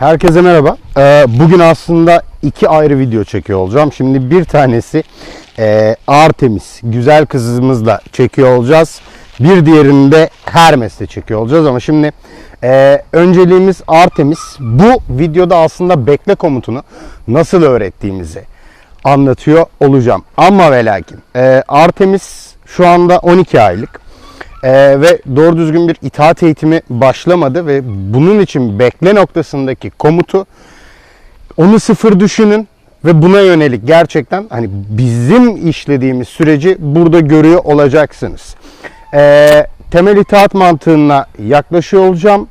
Herkese merhaba. Ee, bugün aslında iki ayrı video çekiyor olacağım. Şimdi bir tanesi e, Artemis, güzel kızımızla çekiyor olacağız. Bir diğerini de Hermes'le çekiyor olacağız ama şimdi e, önceliğimiz Artemis. Bu videoda aslında bekle komutunu nasıl öğrettiğimizi anlatıyor olacağım. Ama ve lakin e, Artemis şu anda 12 aylık. Ee, ve doğru düzgün bir itaat eğitimi başlamadı ve bunun için bekle noktasındaki komutu onu sıfır düşünün ve buna yönelik gerçekten hani bizim işlediğimiz süreci burada görüyor olacaksınız. Ee, temel itaat mantığına yaklaşıyor olacağım.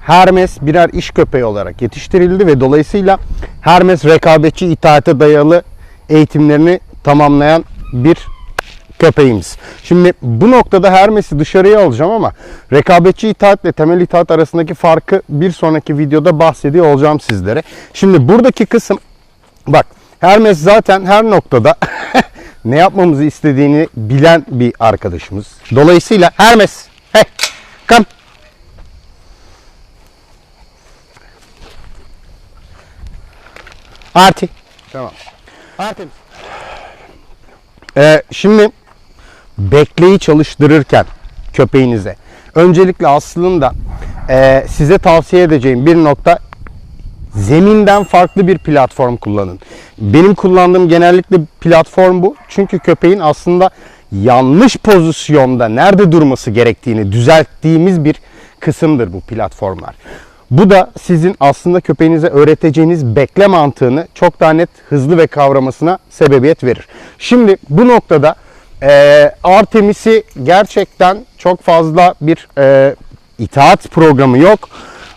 Hermes birer iş köpeği olarak yetiştirildi ve dolayısıyla Hermes rekabetçi itaate dayalı eğitimlerini tamamlayan bir köpeğimiz. Şimdi bu noktada Hermes'i dışarıya alacağım ama rekabetçi itaatle temel itaat arasındaki farkı bir sonraki videoda bahsediyor olacağım sizlere. Şimdi buradaki kısım bak Hermes zaten her noktada ne yapmamızı istediğini bilen bir arkadaşımız. Dolayısıyla Hermes hey come Arti. Tamam. Artemis. Ee, şimdi bekleyi çalıştırırken köpeğinize öncelikle aslında e, size tavsiye edeceğim bir nokta zeminden farklı bir platform kullanın. Benim kullandığım genellikle platform bu. Çünkü köpeğin aslında yanlış pozisyonda nerede durması gerektiğini düzelttiğimiz bir kısımdır bu platformlar. Bu da sizin aslında köpeğinize öğreteceğiniz bekle mantığını çok daha net, hızlı ve kavramasına sebebiyet verir. Şimdi bu noktada e, Artemis'i gerçekten çok fazla bir e, itaat programı yok.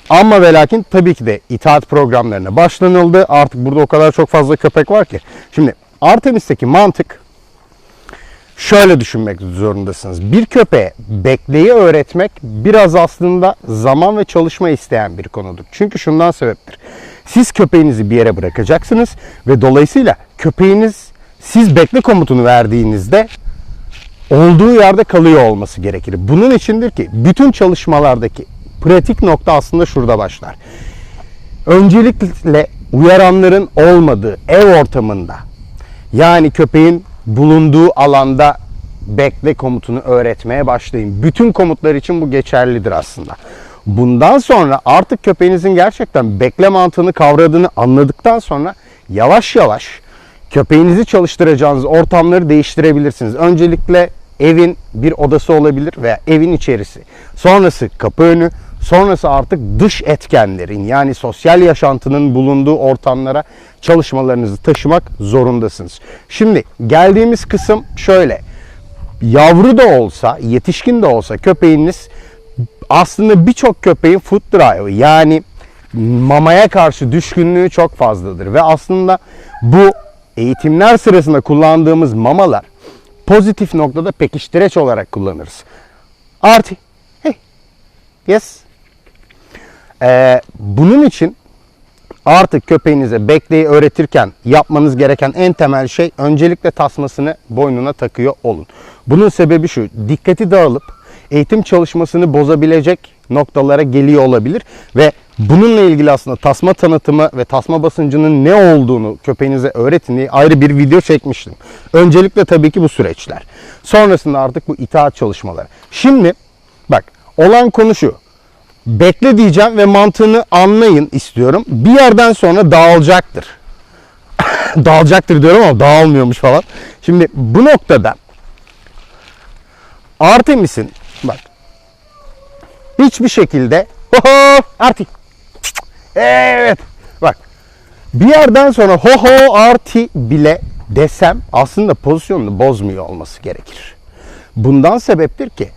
Ama ve lakin tabii ki de itaat programlarına başlanıldı. Artık burada o kadar çok fazla köpek var ki. Şimdi Artemis'teki mantık şöyle düşünmek zorundasınız. Bir köpeğe bekleyi öğretmek biraz aslında zaman ve çalışma isteyen bir konudur. Çünkü şundan sebeptir. Siz köpeğinizi bir yere bırakacaksınız ve dolayısıyla köpeğiniz siz bekle komutunu verdiğinizde olduğu yerde kalıyor olması gerekir. Bunun içindir ki bütün çalışmalardaki pratik nokta aslında şurada başlar. Öncelikle uyaranların olmadığı ev ortamında yani köpeğin bulunduğu alanda bekle komutunu öğretmeye başlayın. Bütün komutlar için bu geçerlidir aslında. Bundan sonra artık köpeğinizin gerçekten bekle mantığını kavradığını anladıktan sonra yavaş yavaş köpeğinizi çalıştıracağınız ortamları değiştirebilirsiniz. Öncelikle evin bir odası olabilir veya evin içerisi. Sonrası kapı önü, sonrası artık dış etkenlerin yani sosyal yaşantının bulunduğu ortamlara çalışmalarınızı taşımak zorundasınız. Şimdi geldiğimiz kısım şöyle. Yavru da olsa, yetişkin de olsa köpeğiniz aslında birçok köpeğin food drive yani mamaya karşı düşkünlüğü çok fazladır ve aslında bu eğitimler sırasında kullandığımız mamalar pozitif noktada pekiştireç olarak kullanırız. Artı. Hey. Yes. Ee, bunun için artık köpeğinize bekleyi öğretirken yapmanız gereken en temel şey öncelikle tasmasını boynuna takıyor olun. Bunun sebebi şu. Dikkati dağılıp eğitim çalışmasını bozabilecek noktalara geliyor olabilir ve bununla ilgili aslında tasma tanıtımı ve tasma basıncının ne olduğunu köpeğinize öğretin diye ayrı bir video çekmiştim. Öncelikle tabii ki bu süreçler. Sonrasında artık bu itaat çalışmaları. Şimdi bak olan konu şu. Bekle diyeceğim ve mantığını anlayın istiyorum. Bir yerden sonra dağılacaktır. dağılacaktır diyorum ama dağılmıyormuş falan. Şimdi bu noktada Artemis'in bak hiçbir şekilde ho Arti evet bak bir yerden sonra ho ho Arti bile desem aslında pozisyonunu bozmuyor olması gerekir. Bundan sebeptir ki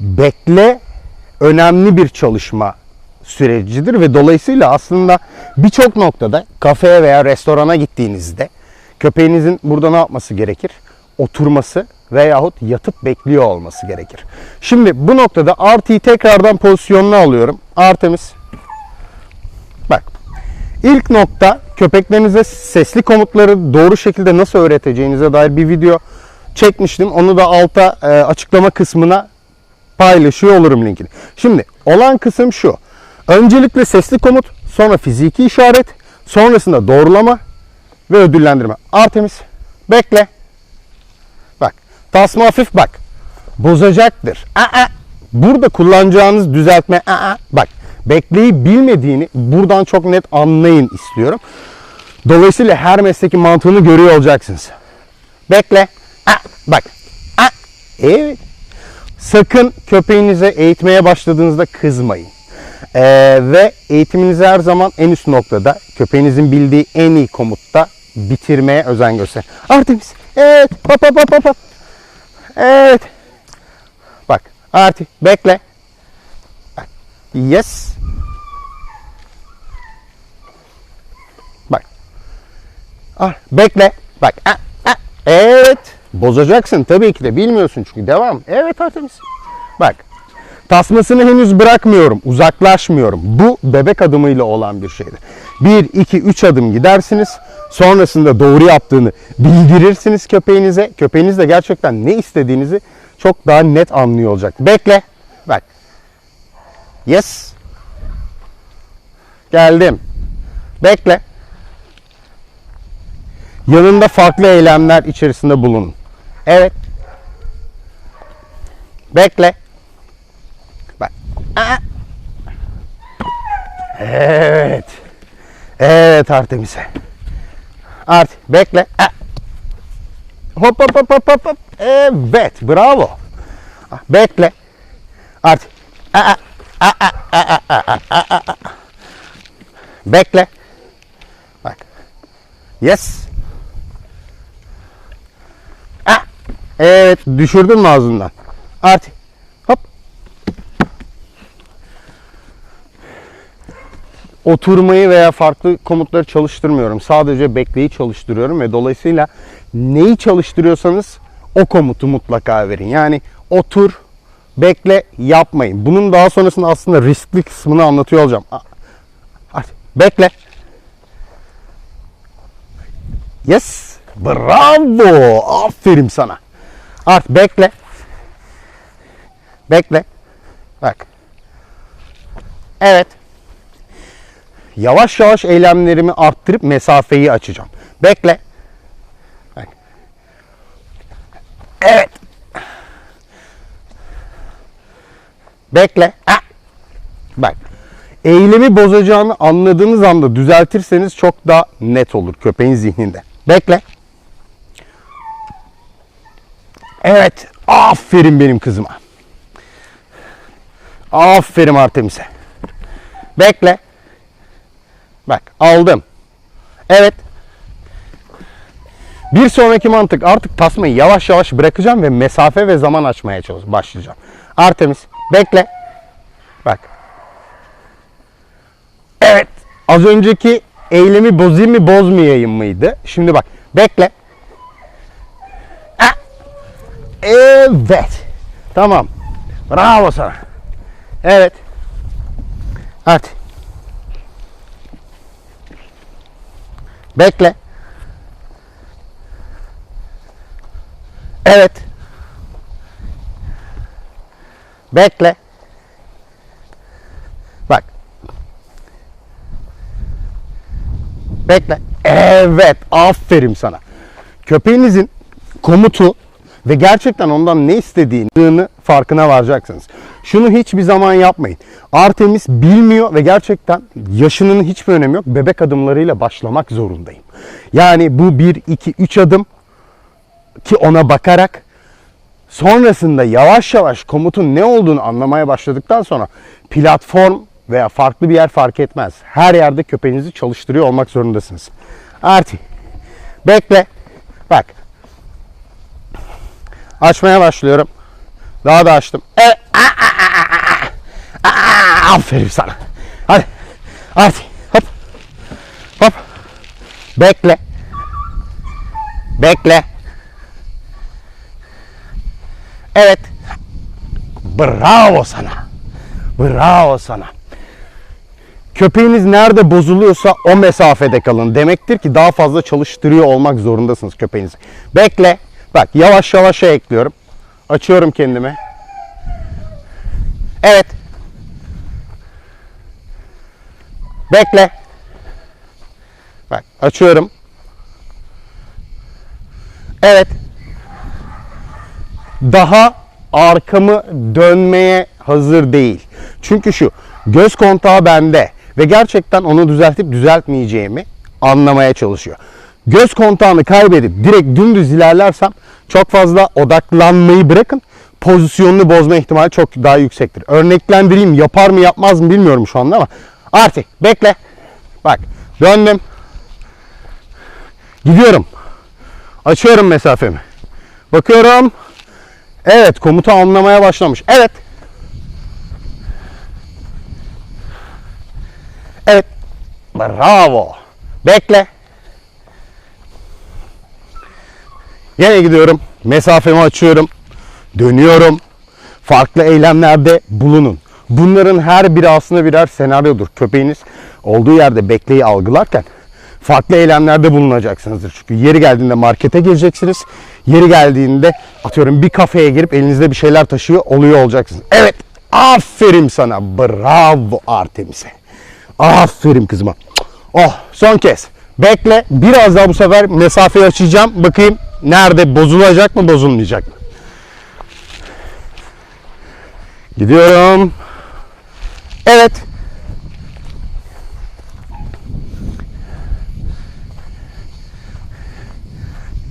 bekle önemli bir çalışma sürecidir ve dolayısıyla aslında birçok noktada kafeye veya restorana gittiğinizde köpeğinizin burada ne yapması gerekir? Oturması veyahut yatıp bekliyor olması gerekir. Şimdi bu noktada Arti'yi tekrardan pozisyonuna alıyorum. Artemis. Bak. İlk nokta köpeklerinize sesli komutları doğru şekilde nasıl öğreteceğinize dair bir video çekmiştim. Onu da alta e, açıklama kısmına paylaşıyor olurum linkini. Şimdi olan kısım şu. Öncelikle sesli komut, Sonra fiziki işaret. Sonrasında doğrulama ve ödüllendirme. Artemis bekle. Bak tasma hafif bak. Bozacaktır. Aa, burada kullanacağınız düzeltme aa, bak bekleyi bilmediğini buradan çok net anlayın istiyorum. Dolayısıyla her mesleki mantığını görüyor olacaksınız. Bekle. Aa, bak. Aa, evet. Sakın köpeğinize eğitmeye başladığınızda kızmayın. Ee, ve eğitiminizi her zaman en üst noktada köpeğinizin bildiği en iyi komutta bitirmeye özen gösterin. Artemis. Evet. Hop hop hop, hop. Evet. Bak. Arti. Bekle. Yes. Bak. Ah, bekle. Bak. Ah, ah. Evet. Bozacaksın tabii ki de bilmiyorsun çünkü. Devam. Evet Artemis. Bak. Tasmasını henüz bırakmıyorum. Uzaklaşmıyorum. Bu bebek adımıyla olan bir şeydir. 1, 2, 3 adım gidersiniz. Sonrasında doğru yaptığını bildirirsiniz köpeğinize. Köpeğiniz de gerçekten ne istediğinizi çok daha net anlıyor olacak. Bekle. Bak. Yes. Geldim. Bekle. Yanında farklı eylemler içerisinde bulunun. Evet. Bekle. Bak. Aa. Evet. Evet Artemis'e. Art bekle. Hop hop hop hop hop. Evet. Bravo. Ah, Bekle. Art. Aa, aa, aa, aa, aa, aa, aa, aa. Bekle. Bak. Yes. Evet. Düşürdün mü ağzından? Art. Hop. Oturmayı veya farklı komutları çalıştırmıyorum. Sadece bekleyi çalıştırıyorum ve dolayısıyla neyi çalıştırıyorsanız o komutu mutlaka verin. Yani otur, bekle, yapmayın. Bunun daha sonrasında aslında riskli kısmını anlatıyor olacağım. Bekle. Yes. Bravo. Aferin sana. Art bekle. Bekle. Bak. Evet. Yavaş yavaş eylemlerimi arttırıp mesafeyi açacağım. Bekle. Evet. Bekle. Ah. Bak. Eylemi bozacağını anladığınız anda düzeltirseniz çok daha net olur köpeğin zihninde. Bekle. Evet. Aferin benim kızıma. Aferin Artemis'e. Bekle. Bak aldım. Evet. Bir sonraki mantık artık tasmayı yavaş yavaş bırakacağım ve mesafe ve zaman açmaya çalış başlayacağım. Artemis bekle. Bak. Evet. Az önceki eylemi bozayım mı bozmayayım mıydı? Şimdi bak. Bekle. Ah. Evet. Tamam. Bravo sana. Evet. Hadi. Bekle. Evet. Bekle. Bak. Bekle. Evet. Aferin sana. Köpeğinizin komutu ve gerçekten ondan ne istediğini farkına varacaksınız. Şunu hiçbir zaman yapmayın. Artemis bilmiyor ve gerçekten yaşının hiçbir önemi yok. Bebek adımlarıyla başlamak zorundayım. Yani bu 1, 2, 3 adım ki ona bakarak sonrasında yavaş yavaş komutun ne olduğunu anlamaya başladıktan sonra platform veya farklı bir yer fark etmez. Her yerde köpeğinizi çalıştırıyor olmak zorundasınız. Arti. Bekle. Bak. Açmaya başlıyorum. Daha da açtım. Evet. Aferin sana. Hadi. Arti. Hop. Hop. Bekle. Bekle. Evet. Bravo sana. Bravo sana. Köpeğiniz nerede bozuluyorsa o mesafede kalın. Demektir ki daha fazla çalıştırıyor olmak zorundasınız köpeğinizi. Bekle. Bak yavaş yavaş şey ekliyorum. Açıyorum kendime. Evet. Bekle. Bak açıyorum. Evet. Daha arkamı dönmeye hazır değil. Çünkü şu göz kontağı bende ve gerçekten onu düzeltip düzeltmeyeceğimi anlamaya çalışıyor. Göz kontağını kaybedip direkt dümdüz ilerlersem çok fazla odaklanmayı bırakın pozisyonunu bozma ihtimali çok daha yüksektir. Örneklendireyim yapar mı yapmaz mı bilmiyorum şu anda ama Arti bekle. Bak döndüm. Gidiyorum. Açıyorum mesafemi. Bakıyorum. Evet komuta anlamaya başlamış. Evet. Evet. Bravo. Bekle. Yine gidiyorum. Mesafemi açıyorum. Dönüyorum. Farklı eylemlerde bulunun. Bunların her biri aslında birer senaryodur. Köpeğiniz olduğu yerde bekleyi algılarken farklı eylemlerde bulunacaksınızdır. Çünkü yeri geldiğinde markete gireceksiniz. Yeri geldiğinde atıyorum bir kafeye girip elinizde bir şeyler taşıyor oluyor olacaksınız. Evet aferin sana bravo Artemis'e. Aferin kızıma. Oh son kez. Bekle biraz daha bu sefer mesafeyi açacağım. Bakayım nerede bozulacak mı bozulmayacak mı? Gidiyorum. Evet.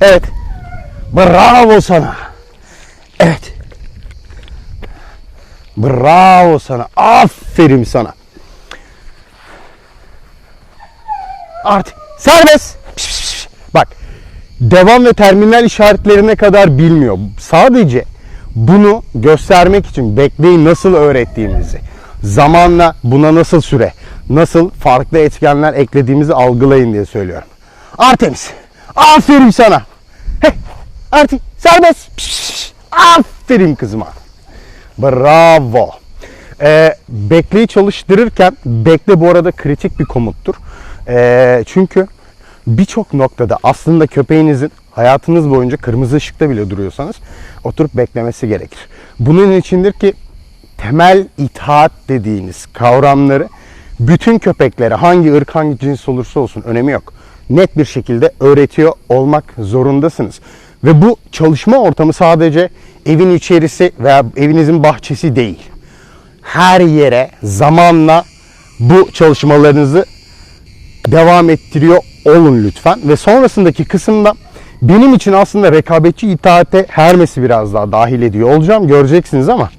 Evet. Bravo sana. Evet. Bravo sana. Aferin sana. Artık serbest. Piş, piş, piş. Bak. Devam ve terminal işaretlerine kadar bilmiyor. Sadece bunu göstermek için bekleyi nasıl öğrettiğimizi, zamanla buna nasıl süre, nasıl farklı etkenler eklediğimizi algılayın diye söylüyorum. Artemis, aferin sana. Hey, Arti, serbest. Piş, piş. Aferin kızıma. Bravo. Ee, bekleyi çalıştırırken, bekle bu arada kritik bir komuttur. Ee, çünkü birçok noktada aslında köpeğinizin hayatınız boyunca kırmızı ışıkta bile duruyorsanız oturup beklemesi gerekir. Bunun içindir ki temel itaat dediğiniz kavramları bütün köpeklere hangi ırk hangi cins olursa olsun önemi yok. Net bir şekilde öğretiyor olmak zorundasınız. Ve bu çalışma ortamı sadece evin içerisi veya evinizin bahçesi değil. Her yere zamanla bu çalışmalarınızı devam ettiriyor olun lütfen. Ve sonrasındaki kısımda benim için aslında rekabetçi itaate Hermes'i biraz daha dahil ediyor olacağım. Göreceksiniz ama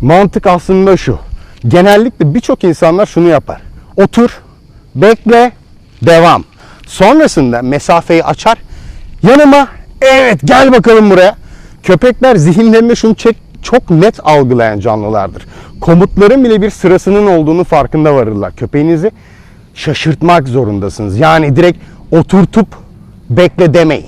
mantık aslında şu. Genellikle birçok insanlar şunu yapar. Otur, bekle, devam. Sonrasında mesafeyi açar. Yanıma evet gel bakalım buraya. Köpekler zihinlerinde şunu çek, çok net algılayan canlılardır. Komutların bile bir sırasının olduğunu farkında varırlar. Köpeğinizi şaşırtmak zorundasınız. Yani direkt oturtup bekle demeyin.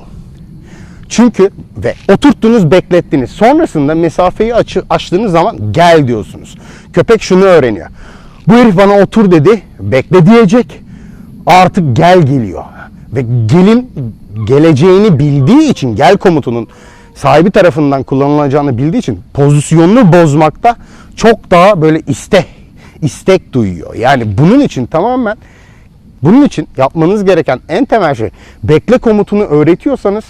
Çünkü ve oturttunuz beklettiniz. Sonrasında mesafeyi açı, açtığınız zaman gel diyorsunuz. Köpek şunu öğreniyor. Bu herif bana otur dedi. Bekle diyecek. Artık gel geliyor. Ve gelin geleceğini bildiği için gel komutunun sahibi tarafından kullanılacağını bildiği için pozisyonunu bozmakta çok daha böyle iste istek duyuyor. Yani bunun için tamamen bunun için yapmanız gereken en temel şey bekle komutunu öğretiyorsanız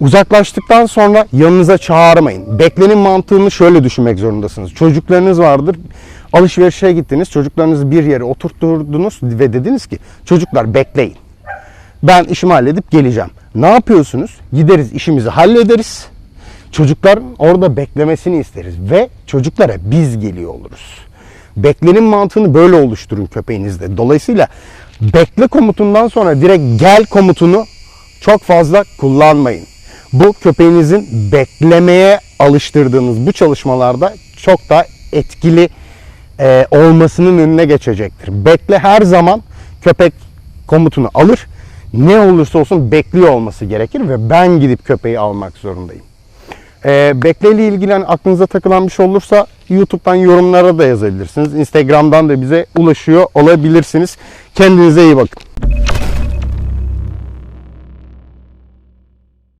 uzaklaştıktan sonra yanınıza çağırmayın. Beklenin mantığını şöyle düşünmek zorundasınız. Çocuklarınız vardır. Alışverişe gittiniz. Çocuklarınızı bir yere oturtturdunuz ve dediniz ki çocuklar bekleyin. Ben işimi halledip geleceğim. Ne yapıyorsunuz? Gideriz işimizi hallederiz. Çocukların orada beklemesini isteriz ve çocuklara biz geliyor oluruz. Beklenin mantığını böyle oluşturun köpeğinizde. Dolayısıyla bekle komutundan sonra direkt gel komutunu çok fazla kullanmayın. Bu köpeğinizin beklemeye alıştırdığınız bu çalışmalarda çok daha etkili e, olmasının önüne geçecektir. Bekle her zaman köpek komutunu alır. Ne olursa olsun bekliyor olması gerekir ve ben gidip köpeği almak zorundayım. E, bekleyle ilgili hani aklınıza takılan bir şey olursa YouTube'dan yorumlara da yazabilirsiniz. Instagram'dan da bize ulaşıyor olabilirsiniz. Kendinize iyi bakın.